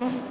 Mm-hmm.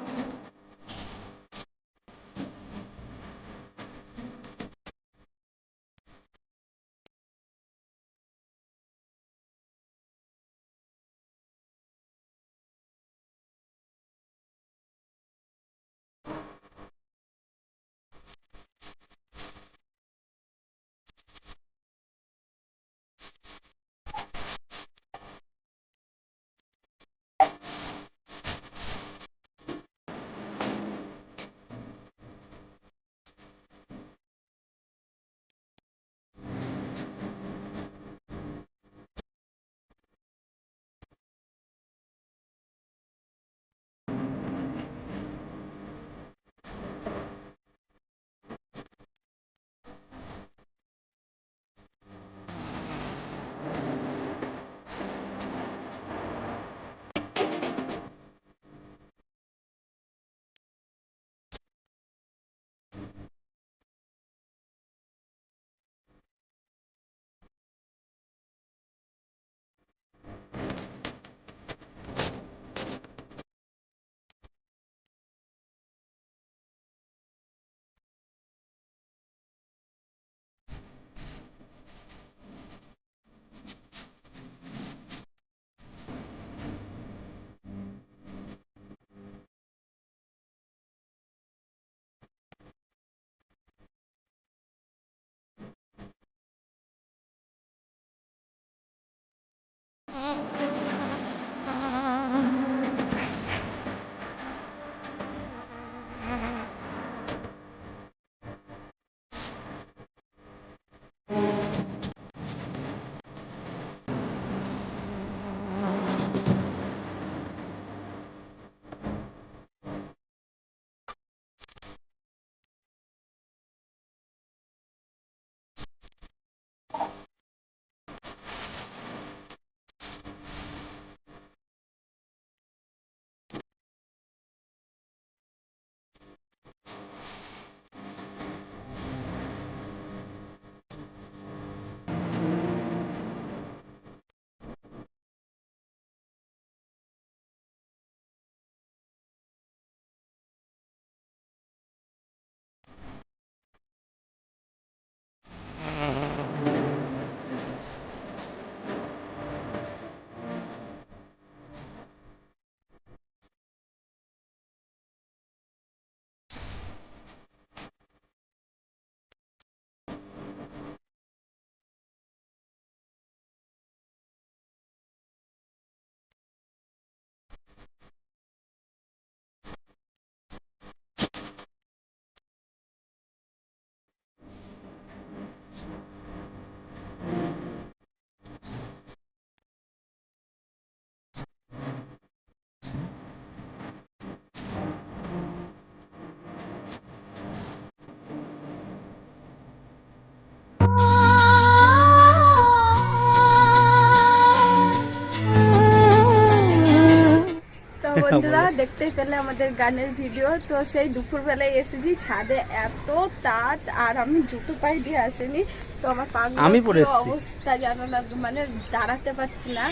বন্ধুরা দেখতেই পেলে আমাদের গানের ভিডিও। তো সেই দুপুরবেলায় এসেছি ছাদে এত তাত আর আমি জুতো পাই দিয়ে আসেনি। তো আমার পা আমি পরে অবস্থা জানো না মানে দাঁড়াতে পারছি না।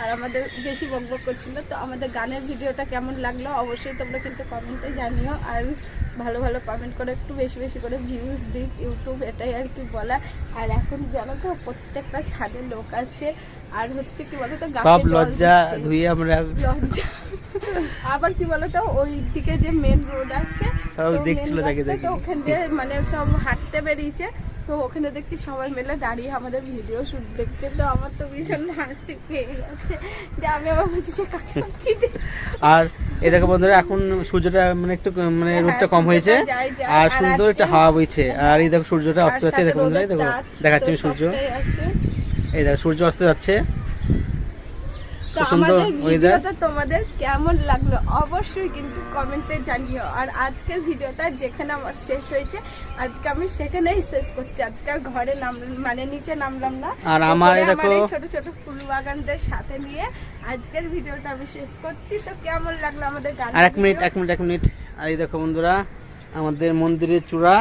আর আমাদের বেশি বকবক করছিল। তো আমাদের গানের ভিডিওটা কেমন লাগল অবশ্যই তোমরা কিন্তু কমেন্টে জানিও। আর ভালো ভালো কমেন্ট করে একটু বেশি বেশি করে ভিউজ দিক ইউটিউব এটাই আর কি বলা। আর এখন জানো তো প্রত্যেকটা ছাদে লোক আছে। আর হচ্ছে কি বলতো গাছে লজ্জা ধুয়ে আমরা লজ্জা। আবার কি বলতো ওই দিকে যে মেন রোড আছে দেখছিল তাকে দেখে। তো ওখান দিয়ে মানে সব হাঁটতে বেরিয়েছে তো ওখানে দেখছি সবাই মিলে দাঁড়িয়ে আমাদের ভিডিও শুট দেখছে তো আমার তো ভীষণ হাসি পেয়ে গেছে যে আমি আবার বলছি যে আর এ দেখো বন্ধুরা এখন সূর্যটা মানে একটু মানে হ্যাঁ, রোদটা কম হয়েছে। আর সুন্দর একটা হাওয়া বইছে আর এই দেখো সূর্যটা অস্ত যাচ্ছে দেখো বন্ধুরা দেখো দেখাচ্ছি সূর্য। এই দেখো সূর্য অস্ত যাচ্ছে তো আমাদের ভিডিওটা তোমাদের কেমন লাগল? অবশ্যই কিন্তু কমেন্টে জানিও। আর আজকের ভিডিওটা যেখানে আমার শেষ হয়েছে আজকে আমি সেখানেই শেষ করছি। আজকে আর ঘরে নাম মানে নিচে নামলাম না। আর আমার ছোট ছোট ফুল বাগানদের সাথে নিয়ে আজকের ভিডিওটা আমি শেষ করছি। তো কেমন লাগল আমাদের গান আর এক মিনিট এক মিনিট এক মিনিট। আর এই দেখো বন্ধুরা আমাদের মন্দিরের চূড়া।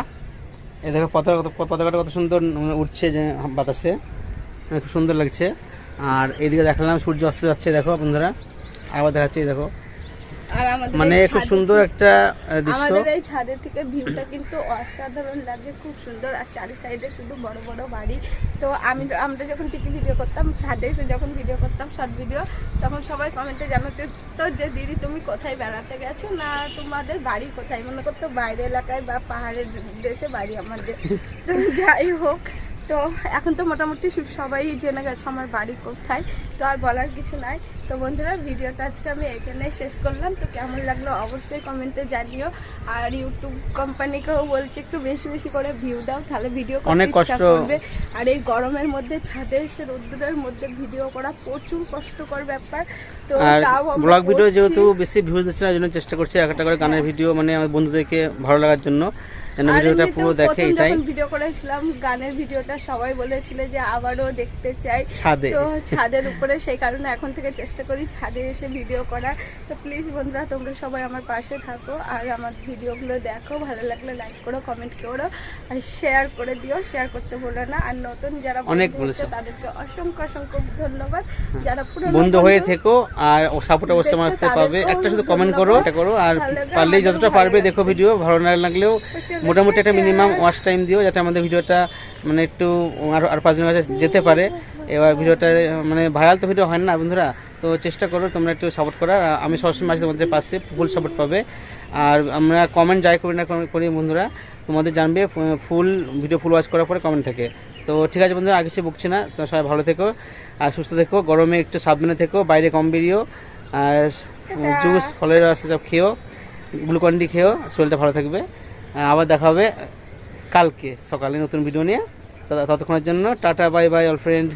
এই দেখো পতাকা পতাকাটা কত সুন্দর উঠছে যে বাতাসে। খুব সুন্দর লাগছে। আর এইদিকে দেখালাম সূর্য অস্ত যাচ্ছে দেখো বন্ধুরা। আবার দেখাচ্ছে দেখো। মানে খুব সুন্দর একটা দৃশ্য। আমাদের এই ছাদের থেকে ভিউটা কিন্তু অসাধারণ লাগে খুব সুন্দর। আর চারি সাইডে শুধু বড় বড় বাড়ি। তো আমি আমরা যখন টিকি ভিডিও করতাম ছাদে এসে যখন ভিডিও করতাম শর্ট ভিডিও তখন সবাই কমেন্টে জানাতো তো যে দিদি তুমি কোথায় বেড়াতে গেছো না তোমাদের বাড়ি কোথায়? মনে করতো বাইরে এলাকায় বা পাহাড়ের দেশে বাড়ি আমাদের। তো যাই হোক তো এখন তো মোটামুটি সবাই জেনে গেছে আমার বাড়ি কোথায় তো আর বলার কিছু নাই। তো বন্ধুরা ভিডিওটা আজকে আমি এখানে শেষ করলাম। তো কেমন লাগল অবশ্যই কমেন্টে জানিও। আর ইউটিউব কোম্পানিকেও বলছে একটু বেশি বেশি করে ভিউ দাও তাহলে ভিডিও অনেক কষ্ট। করবে। আর এই গরমের মধ্যে ছাদে এসে রোদ্দুরের মধ্যে ভিডিও করা প্রচুর কষ্টকর ব্যাপার। তো ব্লগ ভিডিও যেহেতু বেশি ভিউজ দিচ্ছে না জন্য চেষ্টা করছি একটা করে গানের ভিডিও মানে আমার বন্ধুদেরকে ভালো লাগার জন্য। যেন ভিডিওটা পুরো দেখে এটাই? ভিডিও করেছিলাম গানের ভিডিওটা সবাই বলেছিল যে আবারও দেখতে চাই। ছাদে। তো ছাদের উপরে সেই কারণে এখন থেকে চেষ্টা করি ছাদে এসে ভিডিও করার। তো প্লিজ বন্ধুরা তোমরা সবাই আমার পাশে থাকো আর আমার ভিডিওগুলো দেখো। ভালো লাগলে লাইক করো কমেন্ট করো আর শেয়ার করে দিও। শেয়ার করতে বলো না। আর নতুন যারা অনেক বলেছ। তাদেরকে অসংখ্য অসংখ্য ধন্যবাদ। যারা পুরো বন্ধু হয়ে থেকো আর সাপোর্ট অবশ্যই আমার পাবে। একটা শুধু কমেন্ট করো এটা করো। আর পারলেই যতটা পারবে দেখো ভিডিও ভালো না লাগলেও মোটামুটি একটা মিনিমাম ওয়াচ টাইম দিও যাতে আমাদের ভিডিওটা মানে একটু আরও আর পাঁচজনের কাছে যেতে পারে। এবার ভিডিওটা মানে ভাইরাল তো ভিডিও হয় না বন্ধুরা তো চেষ্টা করো তোমরা একটু সাপোর্ট করার। আমি সবসময় আছি তোমাদের পাশে ফুল সাপোর্ট পাবে। আর আমরা কমেন্ট যাই করি না করি বন্ধুরা তোমাদের জানবে ফুল ভিডিও ফুল ওয়াচ করার পরে কমেন্ট থাকে। তো ঠিক আছে বন্ধুরা আর কিছু বকছি না। তো সবাই ভালো থেকো আর সুস্থ থেকো গরমে একটু সাবধানে থেকো বাইরে কম বেরিও। আর জুস ফলের রস সব খেও গ্লুকন্ডি খেও শরীরটা ভালো থাকবে। আবার দেখা হবে কালকে সকালে নতুন ভিডিও নিয়ে। তত- ততক্ষণের জন্য tata bye bye all friend